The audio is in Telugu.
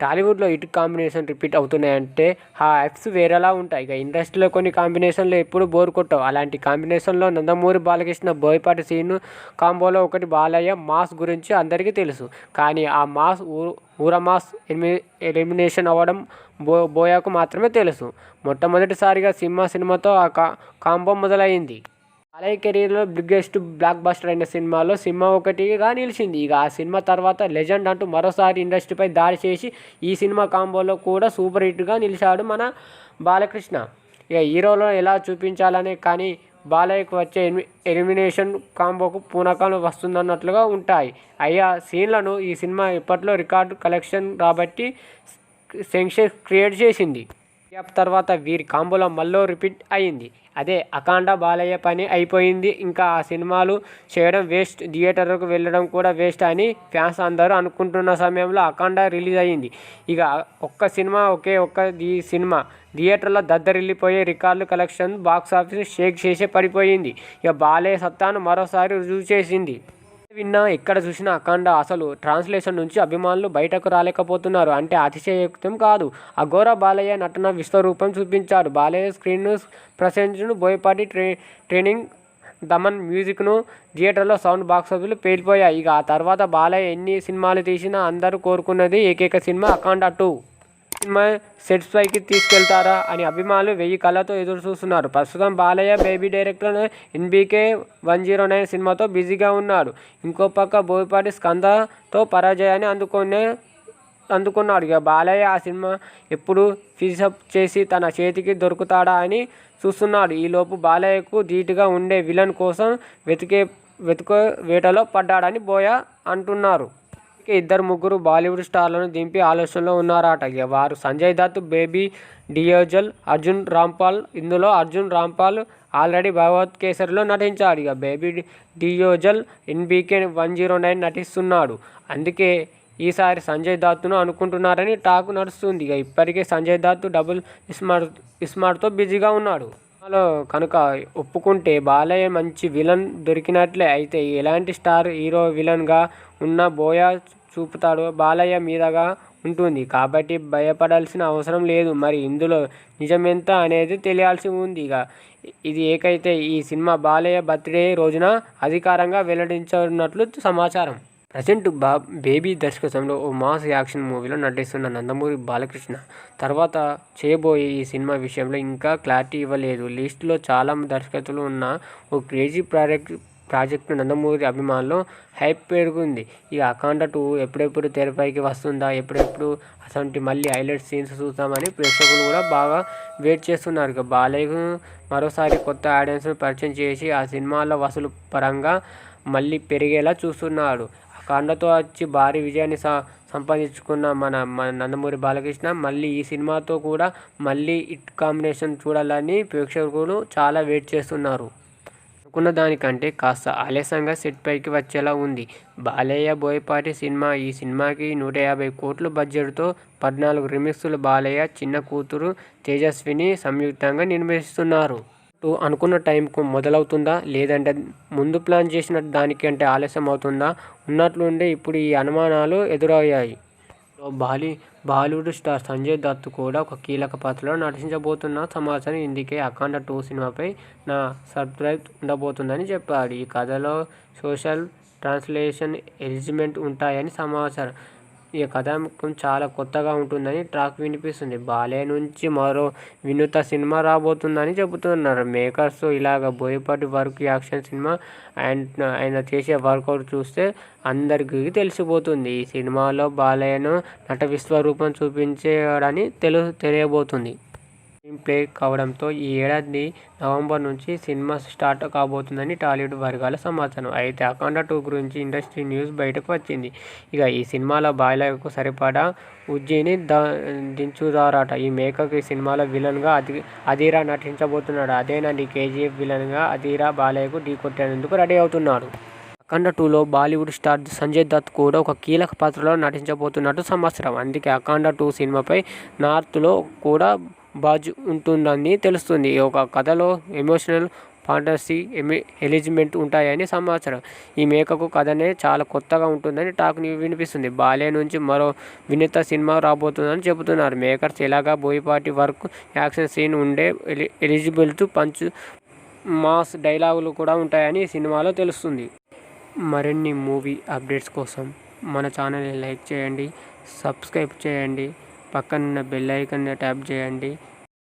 టాలీవుడ్లో ఇటు కాంబినేషన్ రిపీట్ అవుతున్నాయంటే ఆ యాప్స్ వేరేలా ఉంటాయి. ఇక ఇండస్ట్రీలో కొన్ని కాంబినేషన్లు ఎప్పుడు బోర్ కొట్టవు. అలాంటి కాంబినేషన్లో నందమూరి బాలకృష్ణ బోయపాటి సీను కాంబోలో ఒకటి బాలయ్య మాస్ గురించి అందరికీ తెలుసు. కానీ ఆ మాస్ ఊర మాస్ ఎలిమి ఎలిమినేషన్ అవ్వడం బో బోయాకు మాత్రమే తెలుసు. మొట్టమొదటిసారిగా సింహ సినిమాతో ఆ కా కాంబో మొదలైంది. బాలయ్య కెరీర్లో బిగ్గెస్ట్ బ్లాక్ బస్టర్ అయిన సినిమాలో సింహ ఒకటిగా నిలిచింది. ఇక ఆ సినిమా తర్వాత లెజెండ్ అంటూ మరోసారి ఇండస్ట్రీపై దాడి చేసి ఈ సినిమా కాంబోలో కూడా సూపర్ హిట్గా నిలిచాడు మన బాలకృష్ణ. ఇక హీరోలో ఎలా చూపించాలనే కానీ బాలయ్యకు వచ్చే ఎలిమినేషన్ కాంబోకు పూనకాలు వస్తుందన్నట్లుగా ఉంటాయి. అయ్యా సీన్లను ఈ సినిమా ఇప్పట్లో రికార్డు కలెక్షన్ కాబట్టి సెన్సేషన్ క్రియేట్ చేసింది. గ్యాప్ తర్వాత వీరి కాంబోలో మళ్ళీ రిపీట్ అయింది అదే అఖండ బాలయ్య పని అయిపోయింది. ఇంకా ఆ సినిమాలు చేయడం వేస్ట్. థియేటర్కు వెళ్ళడం కూడా వేస్ట్ అని ఫ్యాన్స్ అందరూ అనుకుంటున్న సమయంలో అఖండ రిలీజ్ అయ్యింది. ఇక ఒక్క సినిమా ఒకే ఒక్క ఈ సినిమా. థియేటర్లో దద్దరిల్లిపోయే రికార్డులు కలెక్షన్ బాక్స్ ఆఫీస్ షేక్ చేసే పడిపోయింది. ఇక బాలయ్య సత్తాను మరోసారి రుజువు చేసింది. విన్నా ఎక్కడ చూసినా అఖండ అసలు ట్రాన్స్లేషన్ నుంచి అభిమానులు బయటకు రాలేకపోతున్నారు. అంటే అతిశయోక్తం కాదు. అఘోర బాలయ్య నటన విశ్వరూపం చూపించాడు. బాలయ్య స్క్రీన్ ప్రసెన్స్ను బోయపాటి ట్రే ట్రైనింగ్ దమన్ మ్యూజిక్ను థియేటర్లో సౌండ్ బాక్స్ ఆఫీసులు పేలిపోయాయి. ఇక ఆ తర్వాత బాలయ్య ఎన్ని సినిమాలు తీసినా అందరూ కోరుకున్నది ఏకైక cinema Akhanda two. Cinema sets పైకి తీసుకెళ్తారా అని అభిమానులు వెయ్యి కళ్ళతో ఎదురు చూస్తున్నారు. ప్రస్తుతం Balayya Bobby director N B K one zero nine సినిమాతో బిజీగా ఉన్నాడు ఇంకో పక్క బోయపాటి స్కందతో పరాజయాన్ని అందుకునే అందుకున్నాడు. ఇక బాలయ్య ఆ సినిమా ఎప్పుడు ఫిజప్ చేసి తన చేతికి దొరుకుతాడా అని చూస్తున్నాడు. ఈలోపు బాలయ్యకు ధీటుగా ఉండే విలన్ కోసం వెతికే వెతుక వేటలో పడ్డాడని బోయ అంటున్నారు. ఇప్పటికే ఇద్దరు ముగ్గురు బాలీవుడ్ స్టార్లను దింపి ఆలోచనలో ఉన్నారట. ఇక వారు సంజయ్ దత్ బేబీ డియోజల్ అర్జున్ రాంపాల్. ఇందులో అర్జున్ రాంపాల్ ఆల్రెడీ భగవత్ కేసరిలో నటించాడు. ఇక Bobby Deol N B K one zero nine నటిస్తున్నాడు. అందుకే ఈసారి సంజయ్ దత్ను అనుకుంటున్నారని టాక్ నడుస్తుంది. ఇక ఇప్పటికే సంజయ్ దత్ డబుల్ స్మార్ట్ ఇస్మార్ట్తో బిజీగా ఉన్నాడు. సినిమాలో కనుక ఒప్పుకుంటే బాలయ్య మంచి విలన్ దొరికినట్లే అయితే ఎలాంటి స్టార్ హీరో విలన్గా ఉన్న బోయా చూపుతాడు బాలయ్య మీదగా ఉంటుంది. కాబట్టి భయపడాల్సిన అవసరం లేదు. మరి ఇందులో నిజమెంత అనేది తెలియాల్సి ఉంది ఇక. ఇది ఏకైతే ఈ సినిమా బాలయ్య బర్త్డే రోజున అధికారంగా వెల్లడించనున్నట్లు సమాచారం. ప్రజెంట్ బా బేబీ దర్శకత్వంలో ఓ మాస్ యాక్షన్ మూవీలో నటిస్తున్న నందమూరి బాలకృష్ణ తర్వాత చేయబోయే ఈ సినిమా విషయంలో ఇంకా క్లారిటీ ఇవ్వలేదు. లిస్టులో చాలా దర్శకత్వాలు ఉన్న ఓ క్రేజీ ప్రాజెక్ట్ ప్రాజెక్టు నందమూరి అభిమానులు హైప్ పెరుగుంది. ఇక అఖండ టూ ఎప్పుడెప్పుడు తెరపైకి వస్తుందా ఎప్పుడెప్పుడు అసలు మళ్ళీ హైలైట్ సీన్స్ చూద్దామని ప్రేక్షకులు కూడా బాగా వెయిట్ చేస్తున్నారు. ఇక మరోసారి కొత్త ఆడియన్స్ను పరిచయం చేసి ఆ సినిమాల వసూలు పరంగా మళ్ళీ పెరిగేలా చూస్తున్నాడు కండతో వచ్చి భారీ విజయాన్ని సంపాదించుకున్న మన మన నందమూరి బాలకృష్ణ మళ్ళీ ఈ సినిమాతో కూడా మళ్ళీ ఇట్ కాంబినేషన్ చూడాలని ప్రేక్షకులు చాలా వెయిట్ చేస్తున్నారు. అనుకున్న దానికంటే కాస్త ఆలస్యంగా సెట్ పైకి వచ్చేలా ఉంది. బాలయ్య బోయపాటి సినిమా ఈ సినిమాకి నూట యాభై కోట్ల బడ్జెట్తో పద్నాలుగు రిమిక్స్లు బాలయ్య చిన్న కూతురు తేజస్విని సంయుక్తంగా నిర్మిస్తున్నారు. అనుకున్న టైంకు మొదలవుతుందా? లేదంటే ముందు ప్లాన్ చేసిన దానికంటే ఆలస్యం అవుతుందా? ఉన్నట్లుండే ఇప్పుడు ఈ అనుమానాలు ఎదురయ్యాయి. Bolly Bollywood star Sanjay Dutt కూడా ఒక కీలక పాత్రలో నటించబోతున్న సమాచారం ఇందుకే అఖండ టూ సినిమాపై నా సర్ప్రైజ్ ఉండబోతుందని చెప్పాడు. ఈ కథలో సోషల్ ట్రాన్స్లేషన్ ఎలిజిమెంట్ ఉంటాయని సమాచారం. ఈ కథాంకం చాలా కొత్తగా ఉంటుందని ట్రాక్ వినిపిస్తుంది. బాలయ్య నుంచి మరో వినూత సినిమా రాబోతుందని చెబుతున్నారు. మేకర్స్ ఇలాగ Boyapati work action cinema and ఆయన చేసే వర్కౌట్ చూస్తే అందరికీ తెలిసిపోతుంది. ఈ సినిమాలో బాలయ్యను నట విశ్వరూపం చూపించాడని తెలు తెలియబోతుంది. ప్లే కావడంతో ఈ ఏడాది నవంబర్ నుంచి సినిమా స్టార్ట్ కాబోతుందని టాలీవుడ్ వర్గాల సమాచారం. అయితే అఖండ టూ గురించి ఇండస్ట్రీ న్యూస్ బయటకు వచ్చింది. ఇక ఈ సినిమాలో బాలయ్యకు సరిపడా ఉజ్జీని ద దించుదారట. ఈ మేకప్ ఈ సినిమాలో విలన్గా అధి అధీరా నటించబోతున్నాడు. అదేనండి కేజీఎఫ్ విలన్గా అధీరా బాలయ్యకు ఢీకొట్టేందుకు రెడీ అవుతున్నాడు. అఖండ టూలో బాలీవుడ్ స్టార్ సంజయ్ దత్ కూడా ఒక కీలక పాత్రలో నటించబోతున్నట్టు సమాచారం. అందుకే అఖండ టూ సినిమాపై నార్త్లో కూడా బాజ్ ఉంటుందని తెలుస్తుంది. ఒక కథలో ఎమోషనల్ ఫాంటసీ ఎమి ఎలిజిమెంట్ ఉంటాయని సమాచారం. ఈ మేకకు కథనే చాలా కొత్తగా ఉంటుందని టాక్ వినిపిస్తుంది. బాలే నుంచి మరో వినూత సినిమా రాబోతుందని చెబుతున్నారు. మేకర్స్ ఇలాగా బోయపాటి వర్క్ యాక్షన్ సీన్ ఉండే ఎలి ఎలిజిబిలిటీ పంచ్ మాస్ డైలాగులు కూడా ఉంటాయని ఈ సినిమాలో తెలుస్తుంది. మరిన్ని మూవీ అప్డేట్స్ కోసం మన ఛానల్ని లైక్ చేయండి సబ్స్క్రైబ్ చేయండి. పక్కనున్న బెల్ ఐకాన్ని ట్యాప్ చేయండి.